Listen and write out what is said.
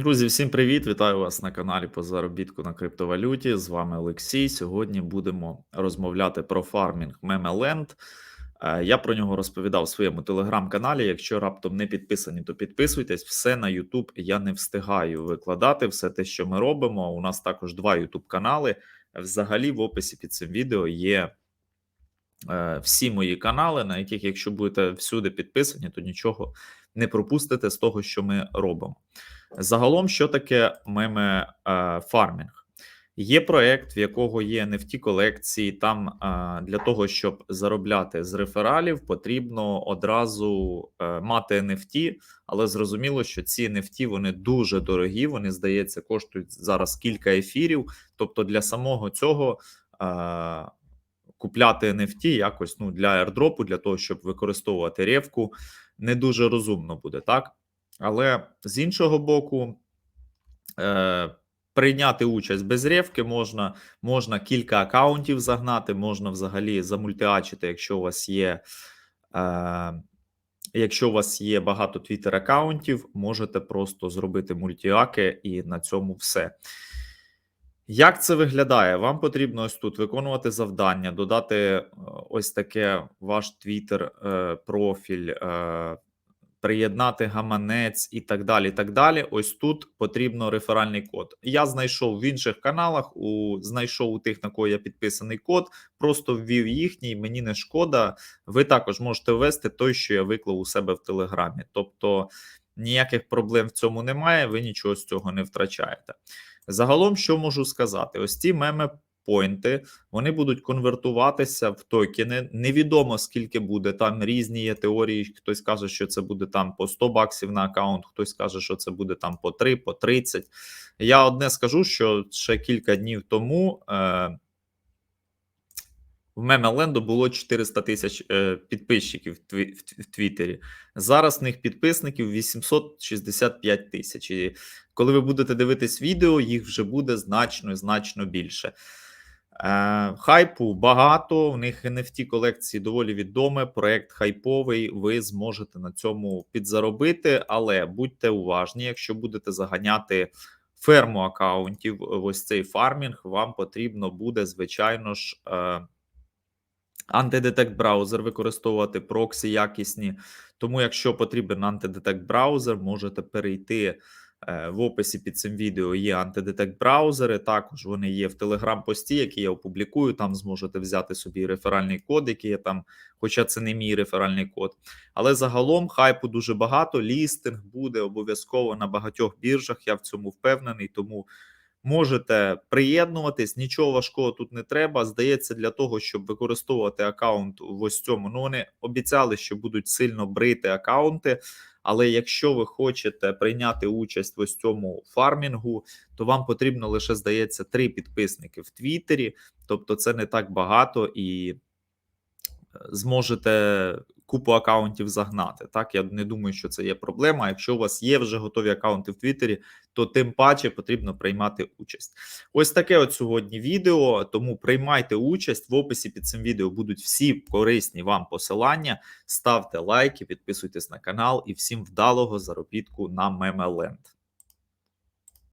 Друзі, всім привіт! Вітаю вас на каналі по заробітку на криптовалюті. З вами Олексій. Сьогодні будемо розмовляти про фармінг. Е, Я про нього розповідав в своєму телеграм-каналі. Якщо раптом не підписані, то підписуйтесь. Все на YouTube я не встигаю викладати. Все те, що ми робимо. У нас також два YouTube канали. Взагалі, в описі під цим відео є е, всі мої канали, на яких, якщо будете всюди підписані, то нічого не пропустите з того, що ми робимо. Загалом, що таке меме е, фармінг? Є проект, в якого є NFT колекції. Там е, для того, щоб заробляти з рефералів, потрібно одразу е, мати NFT, але зрозуміло, що ці NFT вони дуже дорогі. Вони здається, коштують зараз кілька ефірів. Тобто, для самого цього купляти NFT якось ну для аірдропу, для того, щоб використовувати ревку, не дуже розумно буде так. Але з іншого боку, е, прийняти участь без ревки можна, можна кілька акаунтів загнати, можна взагалі замультиачити, якщо у вас є. Е, Якщо у вас є багато твіттер акаунтів, можете просто зробити мультіаки і на цьому все. Як це виглядає? Вам потрібно ось тут виконувати завдання, додати е, ось таке ваш твіттер е, профіль, е, приєднати гаманець і так далі. так далі. Ось тут потрібно реферальний код. Я знайшов в інших каналах, у знайшов у тих, на кого я підписаний код, просто ввів їхній. Мені не шкода. Ви також можете ввести той, що я виклав у себе в Телеграмі. Тобто ніяких проблем в цьому немає, ви нічого з цього не втрачаєте. Загалом, що можу сказати, ось ці меми поінти, вони будуть конвертуватися в токени. Невідомо скільки буде. Там різні є теорії. Хтось каже, що це буде там по 100 баксів на аккаунт, хтось каже, що це буде там по 3, по 30. Я одне скажу, що ще кілька днів тому. Е- в Мемеленду було 400 тисяч е, підписчиків в, тві, в, в Твіттері. Зараз в них підписників 865 тисяч. І коли ви будете дивитись відео, їх вже буде значно значно більше. Е, Хайпу багато. В них NFT колекції доволі відоме. Проект хайповий. Ви зможете на цьому підзаробити, але будьте уважні, якщо будете заганяти. Ферму аккаунтів, ось цей фармінг, вам потрібно буде, звичайно ж, е, антидетект браузер використовувати проксі якісні. Тому, якщо потрібен антидетект браузер, можете перейти е, в описі під цим відео. Є антидетект браузери. Також вони є в телеграм-пості, який я опублікую. Там зможете взяти собі реферальний код, який є там, хоча це не мій реферальний код. Але загалом хайпу дуже багато. Лістинг буде обов'язково на багатьох біржах. Я в цьому впевнений. Тому. Можете приєднуватись, нічого важкого тут не треба. Здається, для того, щоб використовувати аккаунт в ось цьому. Ну вони обіцяли, що будуть сильно брити аккаунти. Але якщо ви хочете прийняти участь в ось цьому фармінгу, то вам потрібно лише здається три підписники в Твіттері, тобто це не так багато і зможете купу акаунтів загнати. Так, я не думаю, що це є проблема. Якщо у вас є вже готові акаунти в Твіттері, то тим паче потрібно приймати участь. Ось таке от сьогодні відео. Тому приймайте участь в описі під цим відео будуть всі корисні вам посилання. Ставте лайки, підписуйтесь на канал і всім вдалого заробітку на Мемеленд.